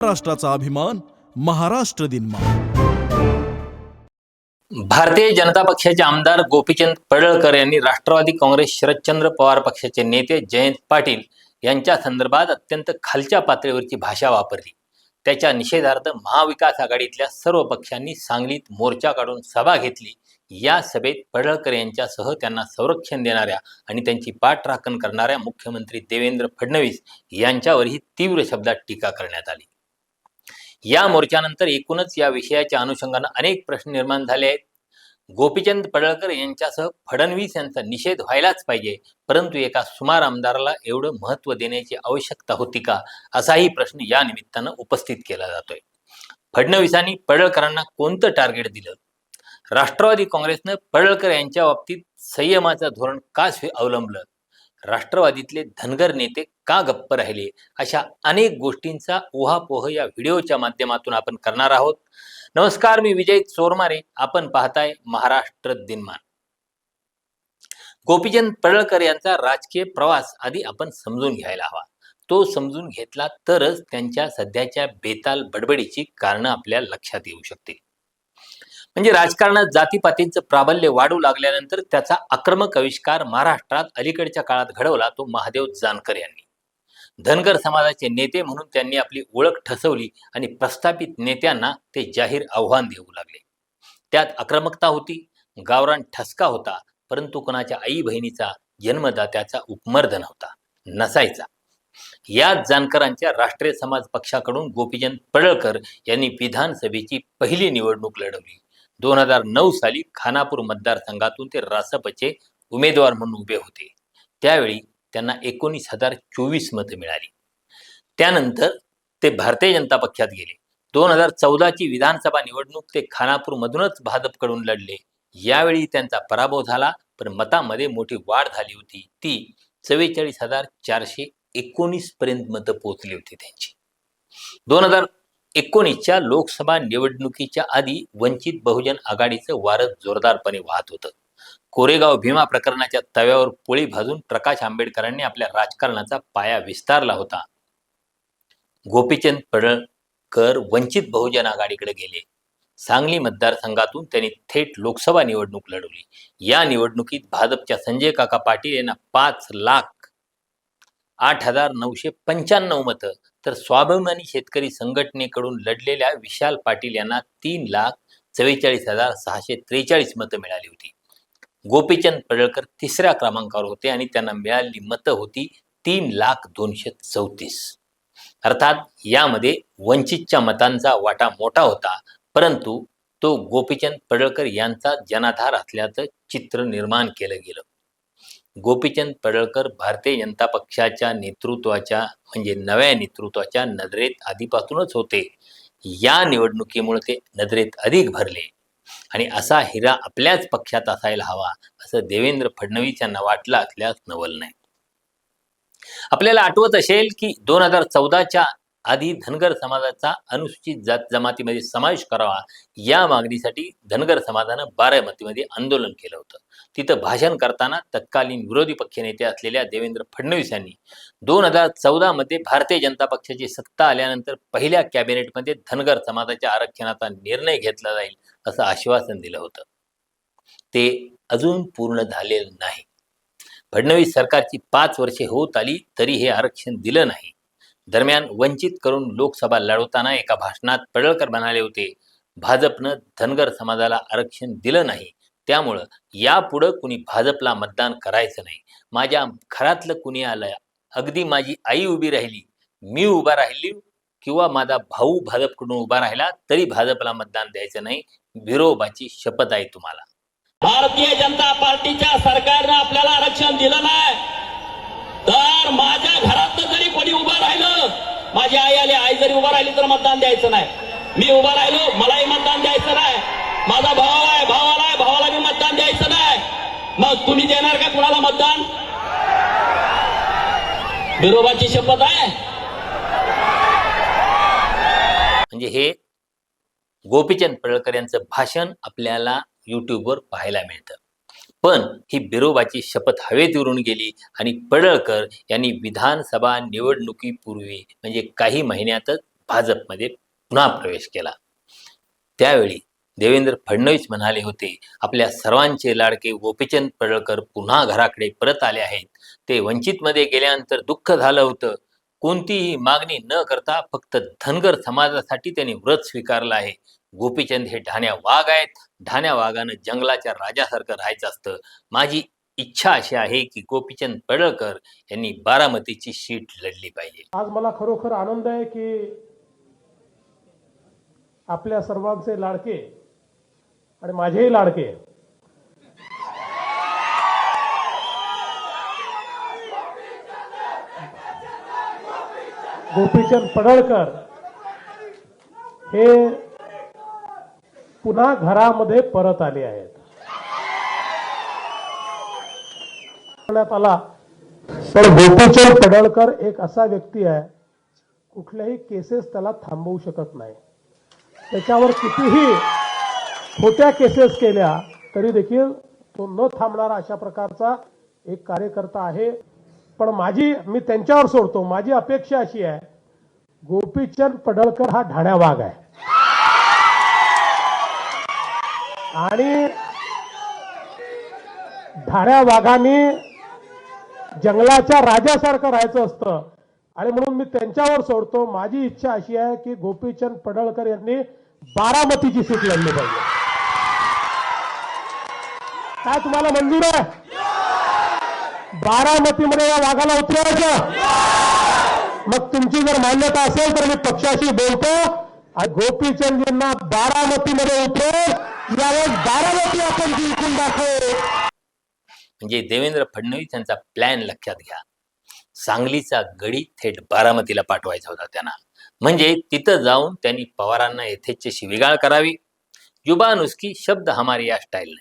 महाराष्ट्राचा अभिमान महाराष्ट्र दिन भारतीय जनता पक्षाचे आमदार गोपीचंद पडळकर यांनी राष्ट्रवादी काँग्रेस शरदचंद्र पवार पक्षाचे नेते जयंत पाटील यांच्या संदर्भात अत्यंत खालच्या पातळीवरची भाषा वापरली. त्याच्या निषेधार्थ महाविकास आघाडीतल्या सर्व पक्षांनी सांगलीत मोर्चा काढून सभा घेतली. या सभेत पडळकर यांच्यासह त्यांना संरक्षण देणाऱ्या आणि त्यांची पाठराखण करणाऱ्या मुख्यमंत्री देवेंद्र फडणवीस यांच्यावरही तीव्र शब्दात टीका करण्यात आली. या मोर्चानंतर एकूणच या विषयाच्या अनुषंगानं अनेक प्रश्न निर्माण झाले आहेत. गोपीचंद पडळकर यांच्यासह फडणवीस यांचा निषेध व्हायलाच पाहिजे परंतु एका सुमार आमदाराला एवढं महत्त्व देण्याची आवश्यकता होती का असाही प्रश्न या निमित्तानं उपस्थित केला जातोय. फडणवीसांनी पडळकरांना कोणतं टार्गेट दिलं? राष्ट्रवादी काँग्रेसनं पडळकर यांच्या बाबतीत संयमाचं धोरण का अवलंबलं? राष्ट्रवादीतले धनगर नेते का गप्प राहिले? अशा अनेक गोष्टींचा उहापोह या व्हिडिओच्या माध्यमातून आपण करणार आहोत. नमस्कार मी विजय चोरमारे. आपण पाहताय महाराष्ट्र दिनमान. गोपीचंद पडळकर यांचा राजकीय प्रवास आधी आपण समजून घ्यायला हवा. तो समजून घेतला तरच त्यांच्या सध्याच्या बेताल बडबडीची कारणं आपल्या लक्षात येऊ शकतील. म्हणजे राजकारणात जातीपातींचं प्राबल्य वाढू लागल्यानंतर त्याचा आक्रमक आविष्कार महाराष्ट्रात अलीकडच्या काळात घडवला तो महादेव जानकर यांनी. धनगर समाजाचे नेते म्हणून त्यांनी आपली ओळख ठसवली आणि प्रस्थापित नेत्यांना ते जाहीर आव्हान देऊ लागले. त्यात आक्रमकता होती गावरान ठसका होता परंतु कोणाच्या आई बहिणीचा जन्मदात्याचा उपमर्दन होता नसायचा. याच जानकरांच्या राष्ट्रीय समाज पक्षाकडून गोपीचंद पडळकर यांनी विधानसभेची पहिली निवडणूक लढवली. दोन हजार नऊ साली खानापूर मतदारसंघातून ते रासपचे उमेदवार म्हणून उभे होते. त्यावेळी त्यांना एकोणीस हजार चोवीस मतं मिळाली. त्यानंतर ते भारतीय जनता पक्षात गेले. दोन हजार चौदाची विधानसभा निवडणूक ते खानापूरमधूनच भाजपकडून लढले. यावेळी त्यांचा पराभव झाला पण मतामध्ये मोठी वाढ झाली होती. ती चव्वेचाळीस हजार चारशे एकोणीस पर्यंत मतं पोहोचली होती त्यांची. दोन हजार एकोणीसच्या लोकसभा निवडणुकीच्या आधी वंचित बहुजन आघाडीचं वारं जोरदारपणे वाहत होतं. कोरेगाव भीमा प्रकरणाच्या तव्यावर पोळी भाजून प्रकाश आंबेडकरांनी आपल्या राजकारणाचा पाया विस्तारला होता. गोपीचंद पडळकर वंचित बहुजन आघाडीकडे गेले. सांगली मतदारसंघातून त्यांनी थेट लोकसभा निवडणूक लढवली. या निवडणुकीत भाजपच्या संजय काका पाटील यांना पाच लाख आठ हजार नऊशे पंच्याण्णव मतं तर स्वाभिमानी शेतकरी संघटनेकडून लढलेल्या विशाल पाटील यांना तीन लाख चव्वेचाळीस हजार सहाशे त्रेचाळीस मतं मिळाली होती. गोपीचंद पडळकर तिसऱ्या क्रमांकावर होते आणि त्यांना मिळालेली मतं होती तीन लाख दोनशे चौतीस. अर्थात यामध्ये वंचितच्या मतांचा वाटा मोठा होता परंतु तो गोपीचंद पडळकर यांचा जनाधार असल्याचं चित्र निर्माण केलं गेलं. गोपीचंद पडळकर भारतीय जनता पक्षाच्या नेतृत्वाच्या म्हणजे नव्या नेतृत्वाच्या नजरेत आधीपासूनच होते. या निवडणुकीमुळे ते नजरेत अधिक भरले. आणि असा हिरा आपल्याच पक्षात असायला हवा असं देवेंद्र फडणवीस यांना वाटलं असल्यास नवल नाही. आपल्याला आठवत असेल की दोन हजार चौदाच्या आधी धनगर समाजाचा अनुसूचित जात जमातीमध्ये समावेश करावा. या मागणीसाठी धनगर समाजानं बारामतीमध्ये आंदोलन केलं होतं. तिथं भाषण करताना तत्कालीन विरोधी पक्षनेते असलेल्या देवेंद्र फडणवीस यांनी दोन हजार चौदामध्ये भारतीय जनता पक्षाची सत्ता आल्यानंतर पहिल्या कॅबिनेटमध्ये धनगर समाजाच्या आरक्षणाचा निर्णय घेतला जाईल असं आश्वासन दिलं होतं. ते अजून पूर्ण झालेलं नाही. फडणवीस सरकारची पाच वर्षे होत आली तरी हे आरक्षण दिलं नाही. दरम्यान वंचित करून लोकसभा लढवताना एका भाषणात पडळकर म्हणाले होते भाजपनं धनगर समाजाला आरक्षण दिलं नाही. त्यामुळं यापुढं कुणी भाजपला मतदान करायचं नाही. माझ्या घरातलं कुणी आलं अगदी माझी आई उभी राहिली मी उभा राहिली किंवा माझा भाऊ भाजपकडून उभा राहिला तरी भाजपला मतदान द्यायचं नाही. विरोबाची शपथ आहे तुम्हाला. भारतीय जनता पार्टीच्या सरकारनं आपल्याला आरक्षण दिलं नाही. तर माझ्या घरात कोणी उभं राहिलं. माझी आई आली. आई जरी उभा राहिली तर मतदान द्यायचं नाही. मी उभा राहिलो. मलाही मतदान द्यायचं नाही. माझा भाव आहे भावाला आहे भावाला मी मतदान द्यायचं नाही. मग तुम्ही देणार का कुणाला मतदान? विरोबाची शपथ आहे. म्हणजे हे गोपीचंद पडळकर यांचं भाषण आपल्याला युट्यूबवर पाहायला मिळतं. पण ही बिरोबाची शपथ हवेत उरून गेली आणि पडळकर यांनी विधानसभा निवडणुकीपूर्वी म्हणजे काही महिन्यातच भाजपमध्ये पुन्हा प्रवेश केला. त्यावेळी देवेंद्र फडणवीस म्हणाले होते आपल्या सर्वांचे लाडके गोपीचंद पडळकर पुन्हा घराकडे परत आले आहेत. ते वंचितमध्ये गेल्यानंतर दुःख झालं होतं. कोणतीही मागणी न करता फक्त धनगर समाजासाठी त्यांनी व्रत स्वीकारलं आहे. गोपीचंद हे ढाण्या वाघ आहेत. ढाण्या वाघानं जंगलाच्या राजासारखं राहायचं असतं. माझी इच्छा अशी आहे की गोपीचंद पडळकर यांनी बारामतीची शीट लढली पाहिजे. आज मला खरोखर आनंद आहे की आपल्या सर्वांचे लाडके आणि माझेही लाडके गोपीचंद पडळकर हे पुन्हा घरामध्ये परत आले आहेत. करण्यात आला. तर गोपीचंद पडळकर एक असा व्यक्ती आहे कुठल्याही केसेस त्याला थांबवू शकत नाही. त्याच्यावर कितीही खोट्या केसेस केल्या तरी देखील तो न थांबणारा अशा प्रकारचा एक कार्यकर्ता आहे. पण माझी मी त्यांच्यावर सोडतो. माझी अपेक्षा अशी आहे गोपीचंद पडळकर हा ढाण्या वाघ आहे. आणि धाऱ्या वाघांनी जंगलाच्या राजासारखं राहायचं असतं. आणि म्हणून मी त्यांच्यावर सोडतो. माझी इच्छा अशी आहे की गोपीचंद पडळकर यांनी बारामतीची सीट लढली पाहिजे. काय तुम्हाला मंजूर आहे? बारामतीमध्ये या वाघाला उतरवायचं. मग तुमची जर मान्यता असेल तर मी पक्षाशी बोलतो. आणि गोपीचंदजींना बारामतीमध्ये उतरेल यावेळेस बारामती आपण जिंकून दाखवू. म्हणजे देवेंद्र फडणवीस यांचा प्लॅन लक्षात घ्या. सांगलीचा गडी थेट बारामतीला पाठवायचा होता त्यांना. म्हणजे तिथं जाऊन त्यांनी पवारांना यथेच्छ शिविगाळ करावी. जुबान उसकी शब्द हमारी या स्टाईल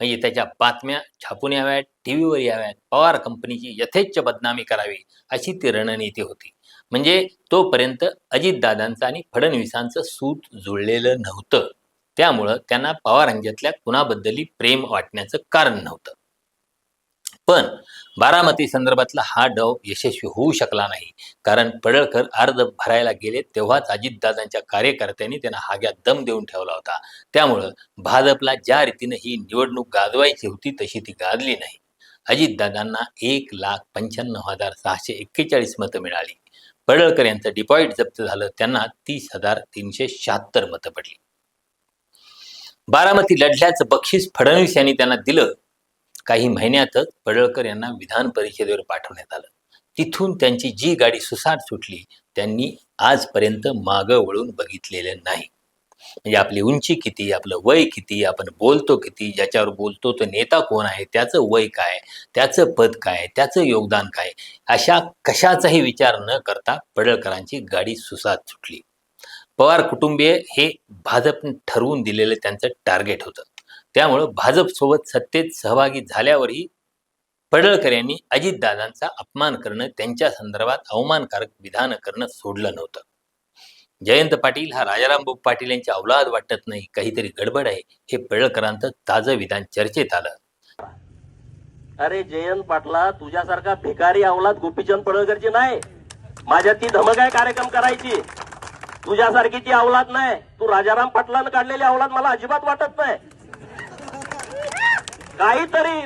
म्हणजे त्याच्या बातम्या छापून याव्यात टीव्हीवर याव्यात पवार कंपनीची यथेच्छ बदनामी करावी अशी ती रणनीती होती. म्हणजे तोपर्यंत अजितदादांचं आणि फडणवीसांचं सूत जुळलेलं नव्हतं. त्यामुळं त्यांना पवारांच्यातल्या कुणाबद्दलही प्रेम वाटण्याचं कारण नव्हतं. पण बारामती संदर्भातला हा डाव यशस्वी होऊ शकला नाही. कारण पडळकर अर्ज भरायला गेले तेव्हाच अजितदादांच्या कार्यकर्त्यांनी त्यांना हाग्यात दम देऊन ठेवला होता. त्यामुळं भाजपला ज्या रीतीनं ही निवडणूक गाजवायची होती तशी ती गाजली नाही. अजितदादांना एक लाख पंच्याण्णव हजार सहाशे एक्केचाळीस मतं मिळाली. पडळकर यांचं डिपॉझिट जप्त झालं त्यांना तीस हजार तीनशे शहात्तर मतं पडली. बारामती लढल्याचं बक्षीस फडणवीस यांनी त्यांना दिलं. काही महिन्यातच पडळकर यांना विधान परिषदेवर पाठवण्यात आलं. तिथून त्यांची जी गाडी सुसाट सुटली त्यांनी आजपर्यंत मागं वळून बघितलेलं नाही. म्हणजे आपली उंची किती आपलं वय किती आपण बोलतो किती ज्याच्यावर बोलतो तो नेता कोण आहे त्याचं वय काय त्याचं पद काय त्याचं योगदान काय अशा कशाचाही विचार न करता पडळकरांची गाडी सुसाट सुटली. पवार कुटुंबीय हे भाजप ठरवून दिलेलं त्यांचं टार्गेट होतं. त्यामुळं भाजपसोबत सत्तेत सहभागी झाल्यावरही पडळकर यांनी अजितदादांचा अपमान करणं त्यांच्या संदर्भात अवमानकारक विधान करणं सोडलं नव्हतं. जयंत पाटील हा राजारामभाऊ पाटील यांची अवलाद वाटत नाही काहीतरी गडबड आहे हे पडळकरांचं ताजं विधान चर्चेत आलं. अरे जयंत पाटला तुझ्यासारखा भिकारी अवलाद गोपीचंद पडळकरची नाही. माझ्या ती धमक आहे कार्यक्रम करायची. तुझ्यासारखी ती अवलाद नाही. तू राजाराम पाटलानं काढलेली अवलाद मला अजिबात वाटत नाही. काहीतरी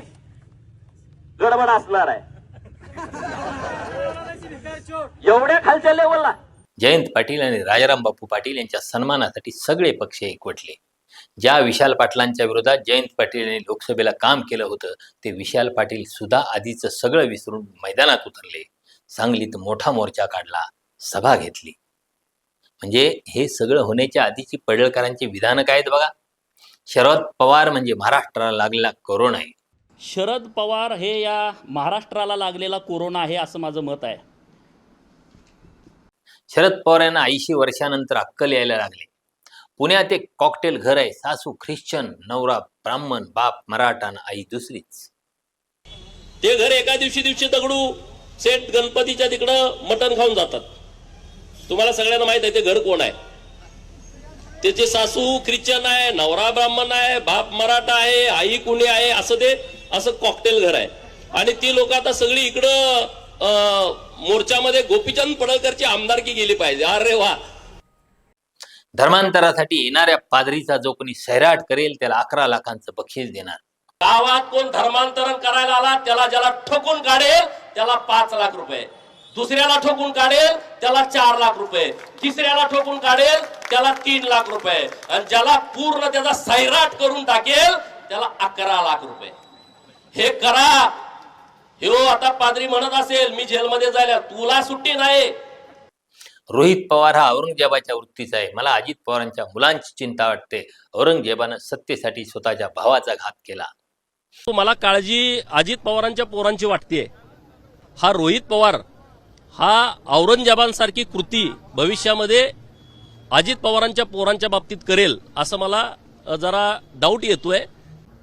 गडबड असणार आहे. एवढ्या खालच्या लेवलला जयंत पाटील आणि राजाराम बापू पाटील यांच्या सन्मानासाठी सगळे पक्ष एकवटले. ज्या विशाल पाटलांच्या विरोधात जयंत पाटील यांनी लोकसभेला काम केलं होतं ते विशाल पाटील सुद्धा आधीचं सगळं विसरून मैदानात उतरले. सांगलीत मोठा मोर्चा काढला सभा घेतली. म्हणजे हे सगळं होण्याच्या आधीची पडळकरांची विधानं काय आहेत बघा? शरद पवार म्हणजे महाराष्ट्राला लागलेला कोरोना आहे. शरद पवार हे या महाराष्ट्राला लागलेला कोरोना आहे असं माझं मत आहे. शरद पवार यांना ऐंशी वर्षानंतर अक्कल यायला लागले. पुण्यात एक कॉकटेल घर आहे सासू ख्रिश्चन नवरा ब्राह्मण बाप मराठा आई दुसरीच. ते घर एका दिवशी दिवशी दगडू सेठ गणपतीच्या तिकडं मटण खाऊन जातात. तुम्हाला सगळ्यांना माहीत आहे ते घर कोण आहे? त्याचे सासू ख्रिश्चन आहे नवरा ब्राह्मण आहे बाप मराठा आहे आई कुणी आहे असं ते असं कॉकटेल घर आहे. आणि ती लोक आता सगळी इकडं मोर्चामध्ये गोपीचंद पडळकरची आमदारकी गेली पाहिजे. अरे वा! धर्मांतरासाठी येणाऱ्या पादरीचा जो कोणी सैराट करेल त्याला अकरा लाखांचं बक्षीस देणार. गावात कोण धर्मांतरण करायला आला त्याला ज्याला ठोकून काढेल त्याला पाच लाख रुपये. दुसऱ्याला ठोकून काढेल त्याला चार लाख रुपये. तिसऱ्याला ठोकून काढेल त्याला तीन लाख रुपये. आणि ज्याला पूर्ण त्याचा सैराट करून टाकेल त्याला अकरा लाख रुपये. हे करा. हो आता पादरी म्हणत असेल मी जेलमध्ये जायला तुला सुट्टी नाही. रोहित पवार हा औरंगजेबाच्या वृत्तीचा आहे. मला अजित पवारांच्या मुलांची चिंता वाटते. औरंगजेबानं सत्तेसाठी स्वतःच्या भावाचा घात केला. मला काळजी अजित पवारांच्या पोरांची वाटते हा रोहित पवार हा औरंगजेबांसारखी कृती भविष्यामध्ये अजित पवारांच्या पोरांच्या बाबतीत करेल असं मला जरा डाऊट येतोय.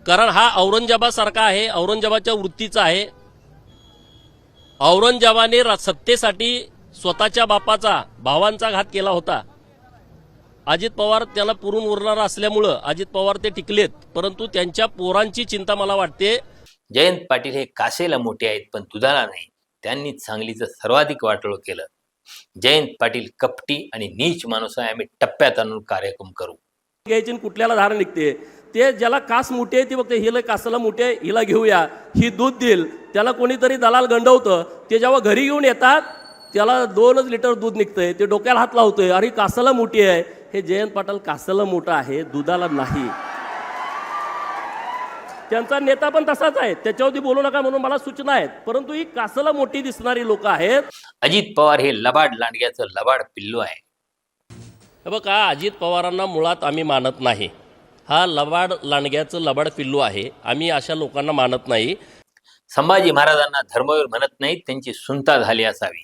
कारण हा औरंगजेबासारखा आहे औरंगजेबाच्या वृत्तीचा आहे. औरंगजेबाने सत्तेसाठी स्वतःच्या बापाचा भावांचा घात केला होता. अजित पवार त्याला पुरून उरणारा असल्यामुळं अजित पवार ते टिकलेत परंतु त्यांच्या पोरांची चिंता मला वाटते. जयंत पाटील हे कासेला मोठे आहेत पण दुधाला नाही त्यांनी सांगलीचं सर्वाधिक वाटोळ केलं. जयंत पाटील कपटी आणि नीच माणूस आहे. आम्ही टप्प्यात आणून कार्यक्रम करू. घ्यायची आणि कुठल्याला धार निघते? ते ज्याला कास मोठी आहे ती बघते हिला कासाला मोठी आहे हिला घेऊया. ही दूध देईल. त्याला कोणीतरी दलाल गंडवतं. ते जेव्हा घरी घेऊन येतात त्याला दोनच लिटर दूध निघतंय. ते डोक्याला हात लावतोय. अरे कासाला मोठी आहे. हे जयंत पाटील कासाला मोठं आहे दुधाला नाही. त्यांचा नेता पण तसाच आहे. त्याच्यावरती बोलू नका म्हणून मला सूचना आहेत. परंतु ही कासाला मोठी दिसणारी लोक आहेत. अजित पवार हे लबाड लांडग्याचं लबाड पिल्लू आहे. बघा अजित पवारांना मुळात आम्ही मानत नाही. हा लबाड लांडग्याचं लबाड पिल्लू आहे. आम्ही अशा लोकांना मानत नाही. संभाजी महाराजांना धर्मवीर म्हणत नाहीत. त्यांची सुनता झाली असावी.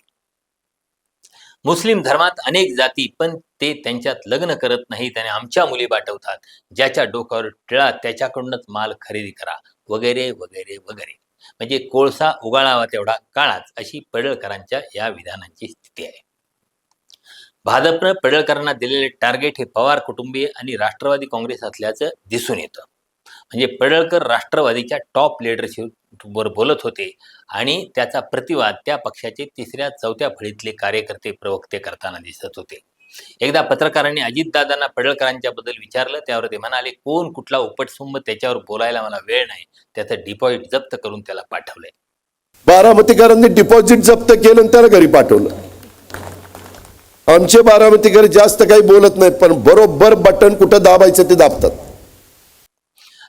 मुस्लिम धर्मात अनेक जाती पण ते त्यांच्यात लग्न करत नाहीत आणि आमच्या मुली पाठवतात. ज्याच्या डोक्यावर टिळा त्याच्याकडूनच माल खरेदी करा. वगैरे वगैरे वगैरे. म्हणजे कोळसा उगाळावा तेवढा काळाच अशी पडळकरांच्या या विधानांची स्थिती आहे. भाजपनं पडळकरांना दिलेले टार्गेट हे पवार कुटुंबीय आणि राष्ट्रवादी काँग्रेस असल्याचं दिसून येतं. म्हणजे पडळकर राष्ट्रवादीच्या टॉप लिडरशिपवर बोलत होते आणि त्याचा प्रतिवाद त्या पक्षाचे तिसऱ्या चौथ्या फळीतले कार्यकर्ते प्रवक्ते करताना दिसत होते. एकदा पत्रकारांनी अजितदादांना पडळकरांच्या बद्दल विचारलं त्यावर ते म्हणाले कोण कुठला उपटसुंब त्याच्यावर बोलायला मला वेळ नाही. त्याचं डिपॉझिट जप्त करून त्याला पाठवलंय. बारामतीकरांनी डिपॉझिट जप्त केलं आणि त्याला घरी पाठवलं. आमचे बारामतीकर जास्त काही बोलत नाहीत पण बरोबर बटन कुठं दाबायचं ते दाबतात.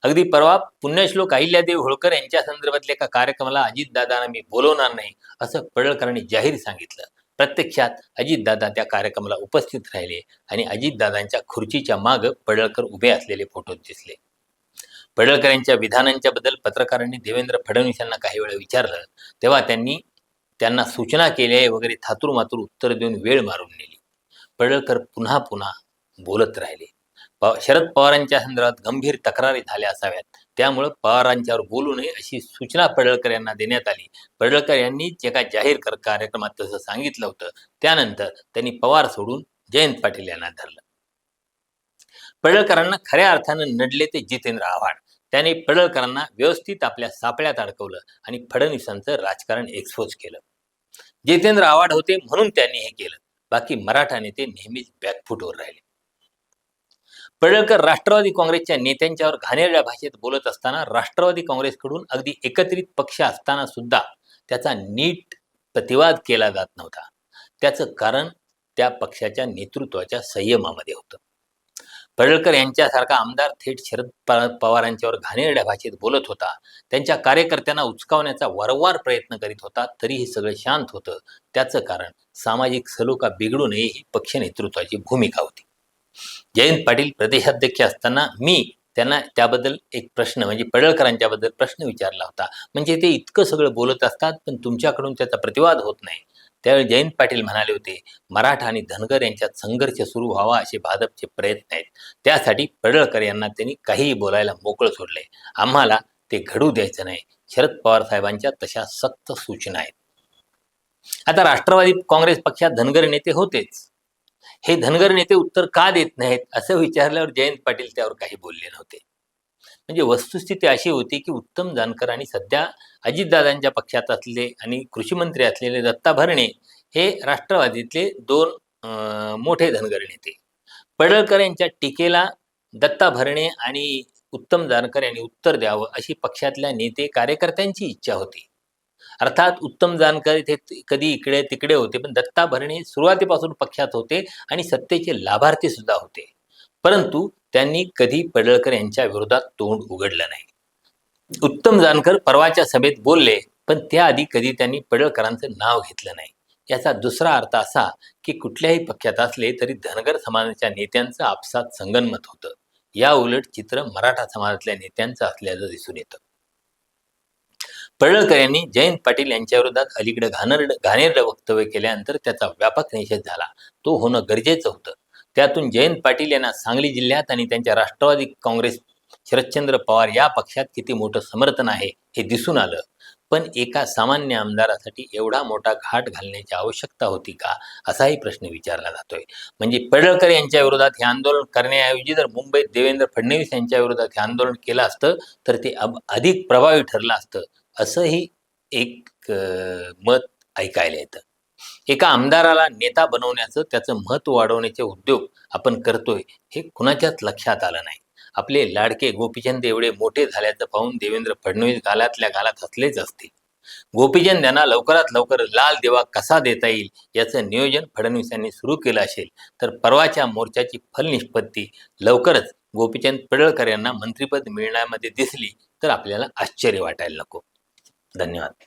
अगदी परवा पुण्यश्लोक अहिल्यादेव होळकर यांच्या संदर्भातल्या एका कार्यक्रमाला अजितदादांना मी बोलवणार नाही असं पडळकरांनी जाहीर सांगितलं. प्रत्यक्षात अजितदादा त्या कार्यक्रमाला उपस्थित राहिले आणि अजितदादांच्या खुर्चीच्या माग पडळकर उभे असलेले फोटो दिसले. पडळकर यांच्या विधानांच्या बद्दल पत्रकारांनी देवेंद्र फडणवीस यांना काही वेळा विचारलं तेव्हा त्यांनी त्यांना सूचना केल्या वगैरे थातूर मातूर उत्तर देऊन वेळ मारून नेली. पडळकर पुन्हा पुन्हा बोलत राहिले. शरद पवारांच्या संदर्भात गंभीर तक्रारी झाल्या असाव्यात. त्यामुळं पवारांच्यावर बोलू नये अशी सूचना पडळकर यांना देण्यात आली. पडळकर यांनी एका जाहीर कार्यक्रमात तसं सांगितलं होतं त्यानंतर त्यांनी पवार सोडून जयंत पाटील यांना धरलं. पडळकरांना खऱ्या अर्थानं नडले ते जितेंद्र आव्हाड. त्याने पडळकरांना व्यवस्थित आपल्या सापळ्यात अडकवलं आणि फडणवीसांचं राजकारण एक्सपोज केलं. जितेंद्र आव्हाड होते म्हणून त्यांनी हे केलं. बाकी मराठा नेते नेहमीच बॅकफुटवर राहिले. पडळकर राष्ट्रवादी काँग्रेसच्या नेत्यांच्यावर घाणेरड्या भाषेत बोलत असताना राष्ट्रवादी काँग्रेसकडून अगदी एकत्रित पक्ष असताना सुद्धा त्याचा नीट प्रतिवाद केला जात नव्हता. त्याचं कारण त्या पक्षाच्या नेतृत्वाच्या संयमामध्ये होतं. पडळकर यांच्यासारखा आमदार थेट शरद पवारांच्यावर घाणेरड्या भाषेत बोलत होता. त्यांच्या कार्यकर्त्यांना उचकावण्याचा वारंवार प्रयत्न करीत होता तरीही सगळं शांत होतं. त्याचं कारण सामाजिक सलोखा बिघडू नये ही पक्ष नेतृत्वाची भूमिका होती. जयंत पाटील प्रदेशाध्यक्ष असताना मी त्यांना त्याबद्दल एक प्रश्न म्हणजे पडळकरांच्याबद्दल प्रश्न विचारला होता. म्हणजे ते इतकं सगळं बोलत असतात पण तुमच्याकडून त्याचा प्रतिवाद होत नाही. त्यावेळी जयंत पाटील म्हणाले होते मराठा आणि धनगर यांच्यात संघर्ष सुरू व्हावा असे भाजपचे प्रयत्न आहेत. त्यासाठी पडळकर यांना त्यांनी काहीही बोलायला मोकळं सोडलंय. आम्हाला ते घडू द्यायचं नाही. शरद पवार साहेबांच्या तशा सक्त सूचना आहेत. आता राष्ट्रवादी काँग्रेस पक्षात धनगर नेते होतेच. हे धनगर नेते उत्तर का देत नाहीत असं विचारल्यावर जयंत पाटील त्यावर काही बोलले नव्हते. म्हणजे वस्तुस्थिती अशी होती की उत्तम जानकर आणि सध्या अजितदादांच्या पक्षात असलेले आणि कृषी मंत्री असलेले दत्ता भरणे हे राष्ट्रवादीतले दोन अं, मोठे धनगर नेते. पडळकर यांच्या टीकेला दत्ता भरणे आणि उत्तम जानकर यांनी उत्तर द्यावं अशी पक्षातल्या नेते कार्यकर्त्यांची इच्छा होती. अर्थात उत्तम जानकर इथे कधी इकडे तिकडे होते पण दत्ता भरणे सुरुवातीपासून पक्षात होते आणि सत्तेचे लाभार्थी सुद्धा होते. परंतु त्यांनी कधी पडळकर यांच्या विरोधात तोंड उघडलं नाही. उत्तम जानकर परवाच्या सभेत बोलले पण त्याआधी कधी त्यांनी पडळकरांचं नाव घेतलं नाही. याचा दुसरा अर्थ असा की कुठल्याही पक्षात असले तरी धनगर समाजाच्या नेत्यांचं आपसात संगनमत होतं. या उलट चित्र मराठा समाजातल्या नेत्यांचं असल्याचं दिसून येतं. पडळकर यांनी जयंत पाटील यांच्या विरोधात अलीकडे घाणेरड घाणेरडं वक्तव्य केल्यानंतर त्याचा व्यापक निषेध झाला. तो होणं गरजेचं होतं. त्यातून जयंत पाटील यांना सांगली जिल्ह्यात आणि त्यांच्या राष्ट्रवादी काँग्रेस शरदचंद्र पवार या पक्षात किती मोठं समर्थन आहे हे दिसून आलं. पण एका सामान्य आमदारासाठी एवढा मोठा घाट घालण्याची आवश्यकता होती का? असाही प्रश्न विचारला जातोय. म्हणजे पडळकर यांच्या विरोधात हे आंदोलन करण्याऐवजी जर मुंबईत देवेंद्र फडणवीस यांच्या विरोधात हे आंदोलन केलं असतं तर ते अब अधिक प्रभावी ठरलं असतं. असंही एक मत ऐकायला येतं. एका आमदाराला नेता बनवण्याचं त्याचं महत्त्व वाढवण्याचे उद्योग आपण करतोय हे कुणाच्याच लक्षात आलं नाही. आपले लाडके गोपीचंद एवढे मोठे झाल्याचं पाहून देवेंद्र फडणवीस गालातल्या गालात हसलेच असतील. गोपीचंद यांना लवकरात लवकर लाल देवा कसा देता येईल याचं नियोजन फडणवीस यांनी सुरू केलं असेल तर परवाच्या मोर्चाची फलनिष्पत्ती लवकरच गोपीचंद पडळकर यांना मंत्रिपद मिळण्यामध्ये दिसली तर आपल्याला आश्चर्य वाटायला नको. धन्यवाद.